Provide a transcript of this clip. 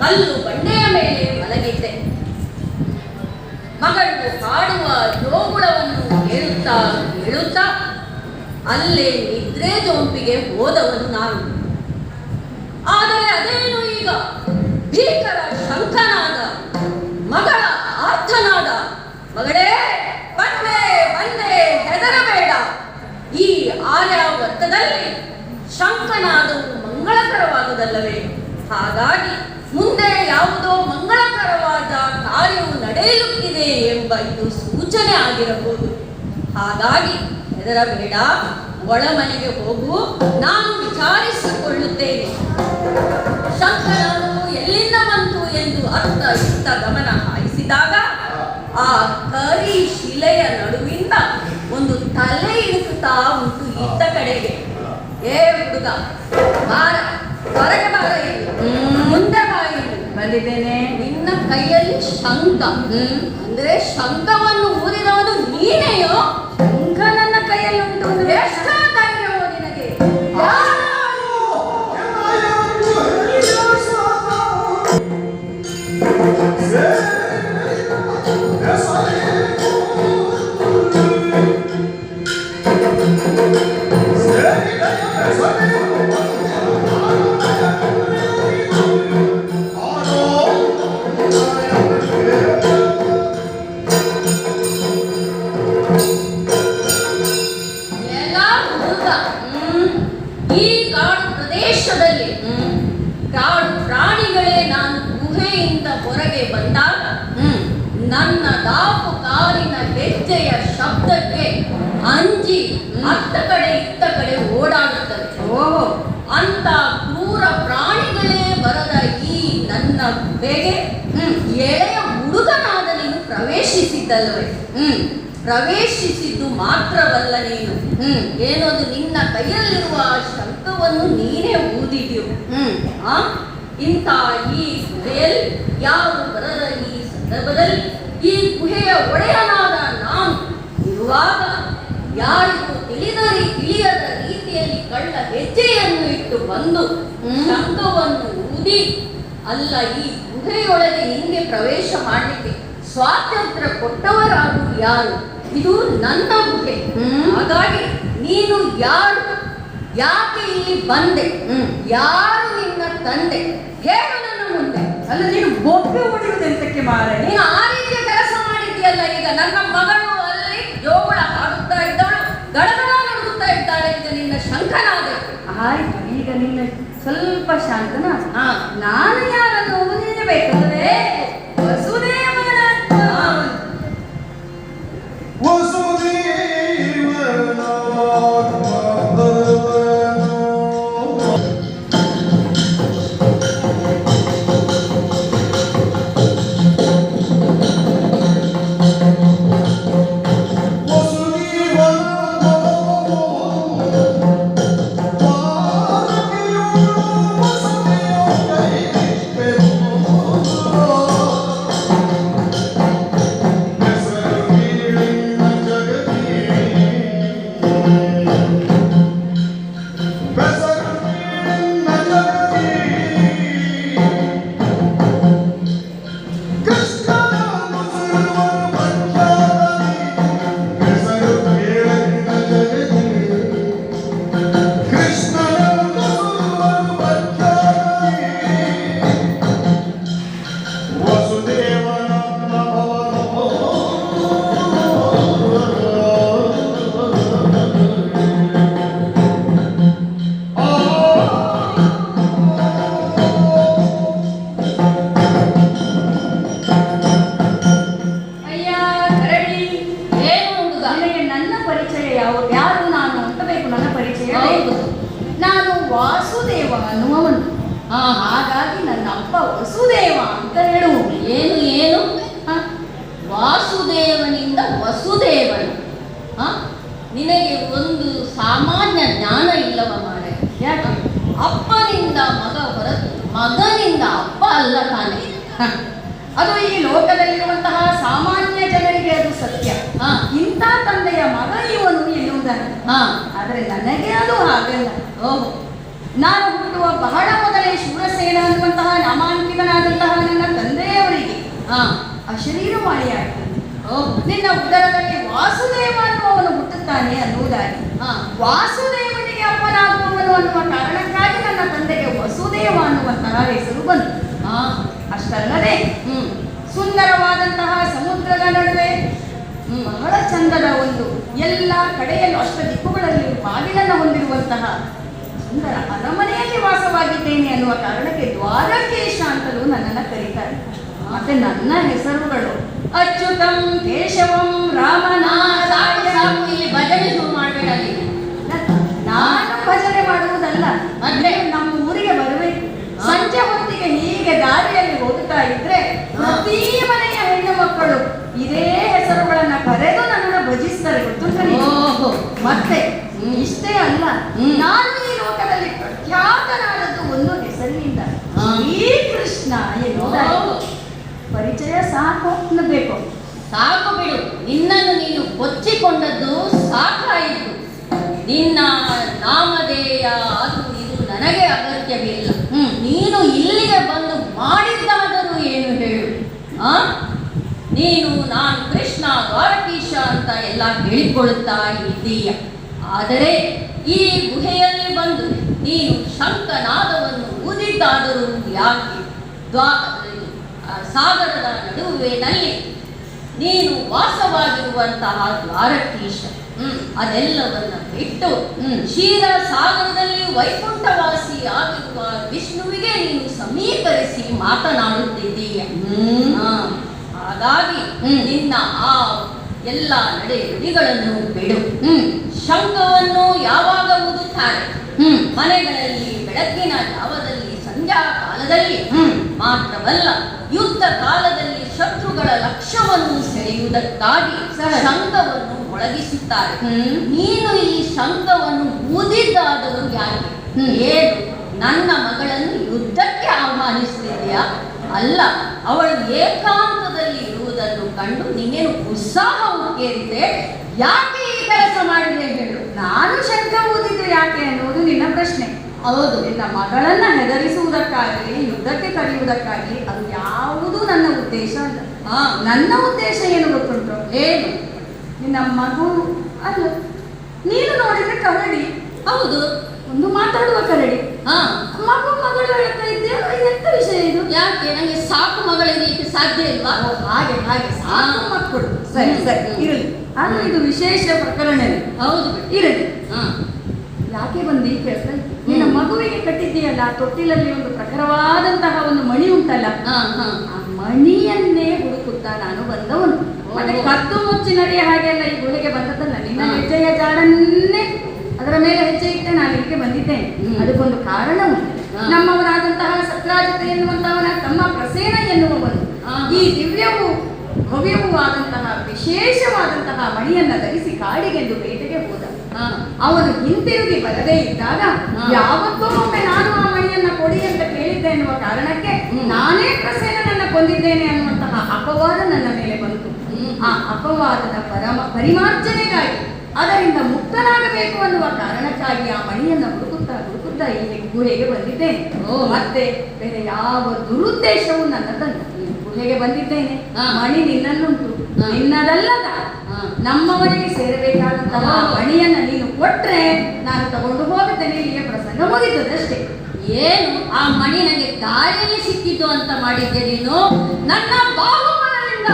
ಕಲ್ಲು ಬಂಡೆಯ ಮೇಲೆ ಮಲಗಿದ್ದೆ. ಮಗಳು ಹಾಡುವ ಜೋಗುಳವನ್ನು ಹೇಳುತ್ತಾ ಹೇಳುತ್ತಾ ಅಲ್ಲೇ ನಿದ್ರೆ ಜೊಂಪಿಗೆ ಹೋದವನು ನಾನು. ಆದರೆ ಅದೇನು ಈಗ? ಭೀಕರ ಶಂಖನಾದ, ಮಗಳ ಆರ್ಥನಾದ ಮಗಳೇ ಬಂದೆ ಬಂದೆ ಹೆದರಬೇಡ. ಈ ಆರ್ಯಾವರ್ತದಲ್ಲಿ ಶಂಖನಾದವು ಮಂಗಳಕರವಾದುದಲ್ಲವೇ ಹಾಗಾಗಿ ಮುಂದೆ ಯಾವುದೋ ಮಂಗಳಕರವಾದ ಕಾರ್ಯವು ನಡೆಯಲುತ್ತಿದೆ ಎಂಬ ಇದು ಸೂಚನೆ ಆಗಿರಬಹುದು. ಹಾಗಾಗಿ ಹೆದರಬೇಡ. ಒಳಮನೆಗೆ ಹೋಗು. ನಾನು ವಿಚಾರಿಸಿಕೊಳ್ಳುತ್ತೇನೆ. ಶಂಕರನು ಎಲ್ಲಿಂದ ಬಂತು ಎಂದು ಅರ್ಥ ಇತ್ತ ಗಮನ ಹಾಯಿಸಿದಾಗ ಆ ಕರಿ ಶಿಲೆಯ ನಡುವಿಂದ ಒಂದು ತಲೆ ಇಳಿಸುತ್ತಾ ಉಂಟು ಇತ್ತ ಕಡೆಗೆ. ಏ ಹುಡುಗ, ಬಾರ, ಹೊರಗೆ ಬಾರ ಇಲ್ಲಿ. ಬಂದಿದ್ದೇನೆ ನಿನ್ನ ಕೈಯಲ್ಲಿ ಹ್ಮ್, ಅಂದ್ರೆ ಶಂಖವನ್ನು ಊದಿದವನು ನೀನೆಯೋ? ಶಂಖ ನನ್ನ ಕೈಯಲ್ಲಿ ಉಂಟು. ಅಂದ್ರೆ ನಿನಗೆ? ಹ್ಮ್, ಕಾಡು ಪ್ರಾಣಿಗಳೇ ನಾನು ಗುಹೆಯಿಂದ ಹೊರಗೆ ಬಂದಾಗ ನನ್ನ ದಾಪು ಕಾಲಿನ ಹೆಜ್ಜೆಯ ಶಬ್ದಕ್ಕೆ ಅಂಜಿ ಅತ್ತ ಕಡೆ ಇತ್ತ ಕಡೆ ಓಡಾಡುತ್ತದೆ. ಓಹೋ. ಅಂತ ಕ್ರೂರ ಪ್ರಾಣಿಗಳೇ ಬರದ ಈ ನನ್ನ ಗುಹೆಗೆ ಎಳೆಯ ಹುಡುಗನಾದ ನೀನು ಪ್ರವೇಶಿಸಿದ್ದಲ್ವೇ ಪ್ರವೇಶಿಸಿದ್ದು ಮಾತ್ರವಲ್ಲ ನೀನು. ಹ್ಮ್. ಏನದು ನಿನ್ನ ಕೈಯಲ್ಲಿರುವ ಆ ಶಂಖವನ್ನು ನೀನೇ ಊದಿದ್ಯು. ಹ್ಮ್. ಆ? ಇಂಥ ಈ ಗುಹೆಯಲ್ಲಿ ಯಾರು ಬರದ ಈ ಸಂದರ್ಭದಲ್ಲಿ? ಈ ಗುಹೆಯ ಒಡೆಯನಾದ ನಾನು ಇರುವಾಗ ಯಾರಿಗೂ ತಿಳಿದ ತಿಳಿಯದ ರೀತಿಯಲ್ಲಿ ಕಳ್ಳ ಹೆಜ್ಜೆಯನ್ನು ಇಟ್ಟು ಬಂದು ಶಬ್ದವನ್ನು ಊದಿ ಅಲ್ಲ ಈ ಗುಹೆಯೊಳಗೆ ಹಿಂದೆ ಪ್ರವೇಶ ಮಾಡಲಿಕ್ಕೆ ಸ್ವಾತಂತ್ರ್ಯ ಕೊಟ್ಟವರಾರು ಯಾರು? ಇದು ನನ್ನ ಗುಹೆ ಹ್ಮ್. ಹಾಗಾಗಿ ನೀನು ಯಾರು ಯಾಕೆ ಇಲ್ಲಿ ಬಂದೆ ಹ್ಮ್. ಯಾರು ನಿನ್ನ ತಂದೆ ಹೇಳು ನನ್ನ ಮುಂದೆ ಅಲ್ಲ ನೀನು ಗೊಬ್ಬೆ ಹೊಡೆಯುವುದು ಎಂತಕ್ಕೆ ಮಾರೆ ನೀನು ಆ ರೀತಿಯ ಕೆಲಸ ಮಾಡಿದ್ಯಲ್ಲ ಈಗ ನನ್ನ ಮಗಳು ಅಲ್ಲಿ ಜೋಗುಳ ಹಾಡುತ್ತಾ ಇದ್ದವಳು ಗಡಗಡ ನಡುಗುತ್ತಾ ಇದ್ದಾಳೆ ಅಂತ ನಿನ್ನ ಶಂಕನಾದ ಆಯ್ತು ಈಗ ನಿನ್ನ ಸ್ವಲ್ಪ ಶಾಂತನ ಹಾ. ನಾನು ಯಾರನ್ನು ನೀನೇ ವಾಸುದೇವ ಆ, ಹಾಗಾಗಿ ನನ್ನ ಅಪ್ಪ ವಸುದೇವ ಅಂತ ಹೇಳುವುದು ಏನು ಏನು? ವಾಸುದೇವನಿಂದ ವಸುದೇವನು? ನಿನಗೆ ಒಂದು ಸಾಮಾನ್ಯ ಜ್ಞಾನ ಇಲ್ಲವ ಮಾಡ ಯಾಕೆ? ಅಪ್ಪನಿಂದ ಮಗ ಹೊರತು ಮಗನಿಂದ ಅಪ್ಪ ಅಲ್ಲ ತಾನೆ. ಅದು ಈ ಲೋಕದಲ್ಲಿರುವಂತಹ ಸಾಮಾನ್ಯ ಜನರಿಗೆ ಅದು ಸತ್ಯ. ಇಂಥ ತಂದೆಯ ಮಗ ಇವನು ಎನ್ನುವುದನ್ನು ಆದರೆ ನನಗೆ ಅದು ಹಾಗಲ್ಲ. ಓಹ್. ನಾನು ಮಣಿಯಾಗ್ತದೆ ಆಗ್ತಾನೆ ನಿನ್ನ ಉದರದಲ್ಲಿ ವಾಸುದೇವ ಅನ್ನುವನು ಹುಟ್ಟುತ್ತಾನೆ ಅನ್ನುವುದಾಗಿ. ವಾಸುದೇವನಿಗೆ ಅಪ್ಪನಾಗುವವನು ಅನ್ನುವ ಕಾರಣಕ್ಕಾಗಿ ನನ್ನ ತಂದೆಗೆ ವಸುದೇವ ಅನ್ನುವಂತಹ ಹೆಸರು ಬಂತು. ಆ ಅಷ್ಟಲ್ಲದೆ ಹ್ಮ್. ಸುಂದರವಾದಂತಹ ಸಮುದ್ರದ ನಡುವೆ ಬಹಳ ಚಂದದ ಒಂದು ಎಲ್ಲ ಕಡೆಯಲ್ಲೂ ಅಷ್ಟ ದಿಕ್ಕುಗಳಲ್ಲಿ ಬಾಗಿಲನ್ನು ಹೊಂದಿರುವಂತಹ ಸುಂದರ ಅರಮನೆಯಲ್ಲಿ ವಾಸವಾಗಿದ್ದೇನೆ ಅನ್ನುವ ಕಾರಣಕ್ಕೆ ದ್ವಾರಕೇಶ ಅಂತಲೂ ನನ್ನನ್ನು ಕರೀತಾರೆ. ಮತ್ತೆ ನನ್ನ ಹೆಸರುಗಳು. ಅಚ್ಯುತಂ ಕೇಶವಂ ರಾಮನ ಇಲ್ಲಿ ಭಜನೆ ಶುರು ಮಾಡಬೇಕಾಗಿ. ನಾನು ಭಜನೆ ಮಾಡುವುದಲ್ಲ ಅಂದ್ರೆ ನಮ್ಮ ಊರಿಗೆ ಬರಬೇಕು. ಸಂಜೆ ಹೊತ್ತಿಗೆ ಹೀಗೆ ದಾರಿಯಲ್ಲಿ ಹೋಗ್ತಾ ಇದ್ರೆ. ಪ್ರತಿ ಮನೆಯ ಹೆಣ್ಣು ಮಕ್ಕಳು ಇದೇ ಹೆಸರುಗಳನ್ನ ಕರೆದು ನನ್ನನ್ನು ಭಜಿಸ್ತಾರೆ ಗೊತ್ತು ಓಹೋ. ಮತ್ತೆ ಇಷ್ಟೇ ಅಲ್ಲ ನಾನು ಈ ಲೋಕದಲ್ಲಿ ಪ್ರಖ್ಯಾತನಾದದ್ದು ಒಂದು ಹೆಸರಿನಿಂದ ಈ ಎನ್ನುವುದಾಗಿ ಓಹೋ. ಪರಿಚಯ ಸಾಕು ಅನ್ನಬೇಕು. ಸಾಕು ಬಿಡು. ನಿನ್ನನ್ನು ನೀನು ಕೊಚ್ಚಿಕೊಂಡದ್ದು ಸಾಕಾಯಿತು. ನಿನ್ನ ನಾಮಧೇಯ ಅದು ಇದು ನನಗೆ ಅಗತ್ಯವಿಲ್ಲ. ನೀನು ಇಲ್ಲಿಗೆ ಬಂದು ಮಾಡಿದ್ದಾದರೂ ಏನು ಹೇಳು? ಆ? ನೀನು ನಾನು ಕೃಷ್ಣ ದ್ವಾರಕೀಶ ಅಂತ ಎಲ್ಲ ಹೇಳಿಕೊಳ್ಳುತ್ತಾ ಇದ್ದೀಯ. ಆದರೆ ಈ ಗುಹೆಯಲ್ಲಿ ಬಂದು ನೀನು ಶಂಕನಾದವನ್ನು ಊದಿದ್ದಾದರೂ ಯಾಕೆ? ದ್ವಾ ಸಾಗರದ ನಡುವೆನಲ್ಲಿ ನೀನು ವಾಸವಾಗಿರುವಂತಹ ದ್ವಾರಕೀಶ. ಹ್ಮ್. ಅದೆಲ್ಲವನ್ನ ಬಿಟ್ಟು ಶೀರ ಕ್ಷೀರ ಸಾಗರದಲ್ಲಿ ವೈಕುಂಠವಾಸಿ ಆಗಿರುವ ವಿಷ್ಣುವಿಗೆ ನೀನು ಸಮೀಕರಿಸಿ ಮಾತನಾಡುತ್ತಿದ್ದೀಯ. ಹಾಗಾಗಿ. ನಿನ್ನ ಆ ಎಲ್ಲ ನಡೆ ನುಡಿಗಳನ್ನು ಬಿಡು. ಹ್ಮ್. ಶಂಖವನ್ನು ಯಾವಾಗ ಊದುತ್ತಾರೆ ಹ್ಮ್. ಮನೆಗಳಲ್ಲಿ ಬೆಳಗ್ಗಿನ ಜಾವದಲ್ಲಿ ಸಂಧ್ಯಾ ಕಾಲದಲ್ಲಿ ಹ್ಮ್. ಮಾತ್ರವಲ್ಲ ಯುದ್ಧ ಕಾಲದಲ್ಲಿ ಶತ್ರುಗಳ ಲಕ್ಷ್ಯವನ್ನು ಸೆಳೆಯುವುದಕ್ಕಾಗಿ ಸಹ. ಶಂಖವನ್ನು ಒಳಗಿಸುತ್ತಾರೆ. ನೀನು ಈ ಶಂಖವನ್ನು ಊದಿದ್ದಾದರೂ ಯಾಕೆ. ಏನು ನನ್ನ ಮಗಳನ್ನು ಯುದ್ಧಕ್ಕೆ ಆಹ್ವಾನಿಸುತ್ತಿದೆಯಾ ಅಲ್ಲ ಅವಳು ಏಕಾಂತದಲ್ಲಿ ಇರುವುದನ್ನು ಕಂಡು ನಿನ್ನೇನು ಉತ್ಸಾಹ ಉಕ್ಕೇರಿದೆ ಯಾಕೆ ಈ ಕೆಲಸ ಮಾಡಿದೆ ಹೇಳು ನಾನು ಶಂಕ ಊದಿದ್ದು ಯಾಕೆ ಅನ್ನುವುದು ನಿನ್ನ ಪ್ರಶ್ನೆ ಹೌದು ನಿನ್ನ ಮಗಳನ್ನ ಹೆದರಿಸುವುದಕ್ಕಾಗಲಿ ಯುದ್ಧಕ್ಕೆ ಕರೆಯುವುದಕ್ಕಾಗಿ ಅದು ಯಾವುದೂ ನನ್ನ ಉದ್ದೇಶ ಅಲ್ಲ. ಹಾ. ನನ್ನ ಉದ್ದೇಶ ಏನು ಗೊತ್ತುಂಟು? ಏನು? ನಿನ್ನ ಮಗು ಅಲ್ಲ. ನೀನು ನೋಡಿದ್ರೆ ಕರಡಿ ಹೌದು. ಒಂದು ಮಾತಾಡುವ ಕರಡಿ ಹಾ. ಮಗು ಮಗಳು ಹೇಳ್ತಾ ಇದ್ದೀಯ? ಎಂತ ವಿಷಯ ಇದು? ಯಾಕೆ? ನನಗೆ ಸಾಕು ಮಗಳಿರಲಿಕ್ಕೆ ಸಾಧ್ಯ ಇಲ್ವಾ? ಹಾಗೆ ಹಾಗೆ. ಸಾಕು. ಮಕ್ಕಳು. ಸರಿ ಸರಿ. ಇರಲಿ. ಆದ್ರೆ ಇದು ವಿಶೇಷ ಪ್ರಕರಣ ಹೌದು. ಇರಲಿ. ಹಾ. ಯಾಕೆ ಬಂದು ಕೇಳ್ತಾ ಇದ್ದೆ? ನಿನ್ನ ಮಗುವಿಗೆ ಕಟ್ಟಿದ್ದೀಯಲ್ಲ ತೊಟ್ಟಿಲಲ್ಲಿ ಒಂದು ಪ್ರಖರವಾದಂತಹ ಒಂದು ಮಣಿ ಉಂಟಲ್ಲ ಆ ಮಣಿಯನ್ನೇ ಹುಡುಕುತ್ತಾ ನಾನು ಬಂದವನು. ಕತ್ತು ಮುಚ್ಚಿ ನಡೆಯ ಹಾಗೆಲ್ಲ ಈ ಗುಳಿಗೆ ಬಂದದ್ದಲ್ಲ ನಿನ್ನ. ಹೆಜ್ಜೆಯ ಜಾಡನ್ನೇ ಅದರ ಮೇಲೆ ಹೆಜ್ಜೆ ಇಟ್ಟೆ ನಾನು ಇದಕ್ಕೆ ಬಂದಿದ್ದೇನೆ. ಅದಕ್ಕೊಂದು ಕಾರಣ ಉಂಟು ಸತ್ರಾಜತೆ ನಮ್ಮವನಾದಂತಹ ಸತ್ರಾಜಿತ ಎನ್ನುವಂತಹವನ ತಮ್ಮ ಪ್ರಸೇನ ಎನ್ನುವವನು. ಈ ದಿವ್ಯವು ಭವ್ಯವೂ ಆದಂತಹ ವಿಶೇಷವಾದಂತಹ ಮಣಿಯನ್ನ ಧರಿಸಿ ಕಾಡಿಗೆಂದು ಬೇಟೆಗೆ ಹೋದ. ಅವನು ಹಿಂತಿರುಗಿ ಬರದೇ ಇದ್ದಾಗ ಯಾವತ್ತೂ ಒಮ್ಮೆ ನಾನು ಆ ಮಣಿಯನ್ನ ಕೊಡಿ ಅಂತ ಕೇಳಿದ್ದೆ ಎನ್ನುವ ಕಾರಣಕ್ಕೆ. ನಾನೇ ಪ್ರಸೇನನನ್ನ ಕೊಂದಿದ್ದೇನೆ ಅನ್ನುವಂತಹ ಅಪವಾದ ನನ್ನ ಮೇಲೆ ಬಂತು. ಆ ಅಪವಾದದ ಪರಮ ಪರಿಮಾರ್ಜನೆಗಾಗಿ ಅದರಿಂದ ಮುಕ್ತನಾಗಬೇಕು ಅನ್ನುವ ಕಾರಣಕ್ಕಾಗಿ ಆ ಮಣಿಯನ್ನ ಹುಡುಕುತ್ತಾ ಹುಡುಕುತ್ತಾ ಇಲ್ಲಿ ಗುಹೆಗೆ ಬಂದಿದ್ದೇನೆ. ಓ. ಮತ್ತೆ ಬೇರೆ ಯಾವ ದುರುದ್ದೇಶವೂ ನನ್ನ ಈ ಗುಹೆಗೆ ಬಂದಿದ್ದೇನೆ. ಮಣಿ ನಿನ್ನನ್ನುಂಟು. ನಿನ್ನದಲ್ಲದ ನಮ್ಮವರಿಗೆ ಸೇರಬೇಕಾದಂತಹ ಮಣಿಯನ್ನು ನೀನು ಕೊಟ್ರೆ ನಾನು ತಗೊಂಡು ಹೋಗುತ್ತೇನೆ ಇಲ್ಲಿಗೆ ಪ್ರಸಂಗ ಮುಗಿತದೆ ಅಷ್ಟೇ. ಏನು? ಆ ಮಣಿ ನನಗೆ ದಾರಿಯಲ್ಲಿ ಸಿಕ್ಕಿದ್ದು ಅಂತ ಮಾಡಿದ್ದೆ ನೀನು? ನನ್ನ ಬಾಹುಬಲದಿಂದ